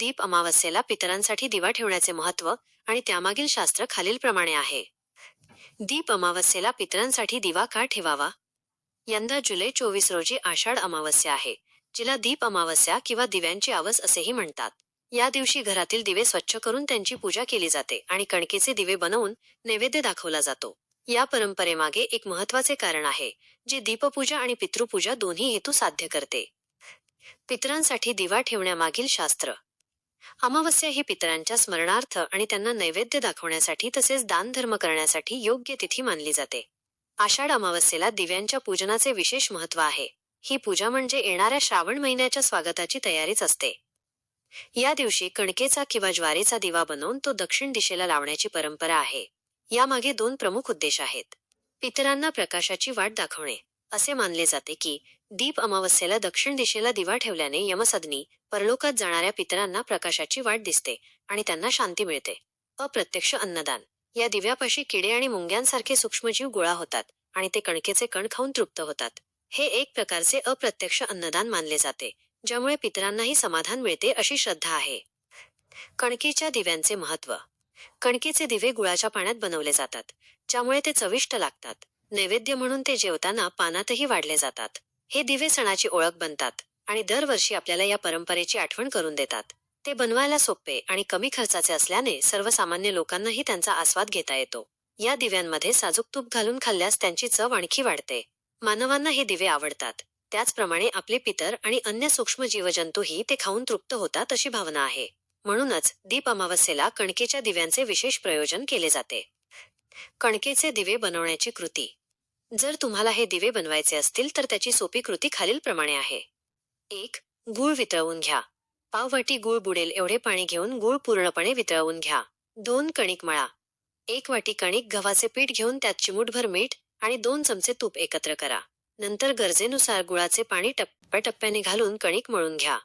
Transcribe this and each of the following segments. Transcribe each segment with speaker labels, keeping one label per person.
Speaker 1: दीप अमावस्येला पितरांसाठी दिवा ठेवण्याचे महत्त्व आणि त्यामागील शास्त्र खालीलप्रमाणे आहे. दीप अमावस्येला पितरांसाठी दिवा का ठेवावा? यंदा जुलै चोवीस रोजी आषाढ अमावस्या आहे. जिला दीप अमावस्या किंवा दिव्यांची आवस असेही म्हणतात. या दिवशी घरातील दिवे स्वच्छ करून त्यांची पूजा केली जाते आणि कणकेचे दिवे बनवून नैवेद्य दाखवला जातो. या परंपरेमागे एक महत्त्वाचे कारण आहे जे दीपपूजा आणि पितृपूजा दोन्ही हेतू साध्य करते. पितरांसाठी दिवा ठेवण्यामागील शास्त्र अमावस्या ही पितरांच्या स्मरणार्थ आणि त्यांना नैवेद्य दाखवण्यासाठी तसेच दानधर्म करण्यासाठी योग्य तिथी मानली जाते. आषाढ अमावस्येला दिव्यांच्या पूजनाचे विशेष महत्त्व आहे. ही पूजा म्हणजे येणाऱ्या श्रावण महिन्याच्या स्वागताची तयारीच असते. या दिवशी कणकेचा किंवा ज्वारीचा दिवा बनवून तो दक्षिण दिशेला लावण्याची परंपरा आहे. यामागे दोन प्रमुख उद्देश आहेत. पितरांना प्रकाशाची वाट दाखवणे. असे मानले जाते की दीप अमावस्येला दक्षिण दिशेला दिवा ठेवल्याने यमसदनी परलोकात जाणाऱ्या पितरांना प्रकाशाची वाट दिसते आणि त्यांना शांती मिळते. अप्रत्यक्ष अन्नदान. या दिव्यापाशी किडे आणि मुंग्यांसारखे सूक्ष्मजीव गोळा होतात आणि ते कणकेचे कण खाऊन तृप्त होतात. हे एक प्रकारचे अप्रत्यक्ष अन्नदान मानले जाते ज्यामुळे पितरांनाही समाधान मिळते अशी श्रद्धा आहे. कणकेच्या दिव्यांचे महत्त्व. कणकेचे दिवे गुळाच्या पाण्यात बनवले जातात ज्यामुळे ते चविष्ट लागतात. नैवेद्य म्हणून ते जेवताना पानातही वाढले जातात. हे दिवे सणाची ओळख बनतात आणि दरवर्षी आपल्याला या परंपरेची आठवण करून देतात. ते बनवायला सोपे आणि कमी खर्चाचे असल्याने सर्वसामान्य लोकांनाही त्यांचा आस्वाद घेता येतो. या दिव्यांमध्ये साजूक तूप घालून खाल्ल्यास त्यांची चव आणखी वाढते. मानवांना हे दिवे आवडतात. त्याचप्रमाणे आपले पितर आणि अन्य सूक्ष्म जीवजंतूही ते खाऊन तृप्त होतात अशी भावना आहे. म्हणूनच दीप अमावस्येला कणकेच्या दिव्यांचे विशेष प्रयोजन केले जाते. कणकेचे दिवे बनवण्याची कृती. जर तुम्हाला हे दिवे बनवायचे असतील तर त्याची सोपी कृती खालीलप्रमाणे आहे. एक गूळ वितळवून घ्या. पाववाटी गूळ बुडेल एवढे पाणी घेऊन गूळ पूर्णपणे वितळवून घ्या. दोन कणिक मळा. एक वाटी कणिक गव्हाचे पीठ घेऊन त्यात चिमूटभर मीठ आणि दोन चमचे तूप एकत्र करा. नंतर गरजेनुसार गुळाचे पाणी टप्प्याटप्प्याने घालून कणिक मळून घ्या.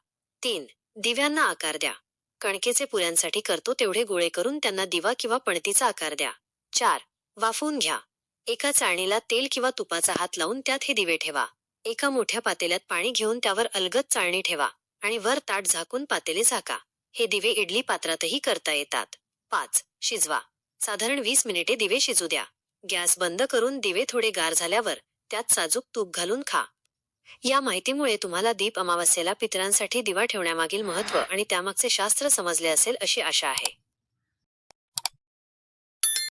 Speaker 1: तीन दिव्यांना आकार द्या. कणकेचे पुऱ्यांसाठी करतो तेवढे गोळे करून त्यांना दिवा किंवा पणतीचा आकार द्या. चार वाफवून घ्या. एका चाळणीला तेल किंवा तुपाचा हात लावून त्यात हे दिवे ठेवा. एका मोठ्या पातेल्यात पाणी घेऊन त्यावर अलगद चाळणी ठेवा आणि वर ताट झाकून पातेले झाका. हे दिवे इडली पात्रातही करता येतात. पाच. शिजवा. साधारण वीस मिनिटे दिवे शिजू द्या. गॅस बंद करून दिवे थोडे गार झाल्यावर त्यात साजूक तूप घालून खा. या माहितीमुळे तुम्हाला दीप अमावस्येला पितरांसाठी दिवा ठेवण्यामागील महत्त्व आणि त्यामागचे शास्त्र समजले असेल अशी आशा आहे.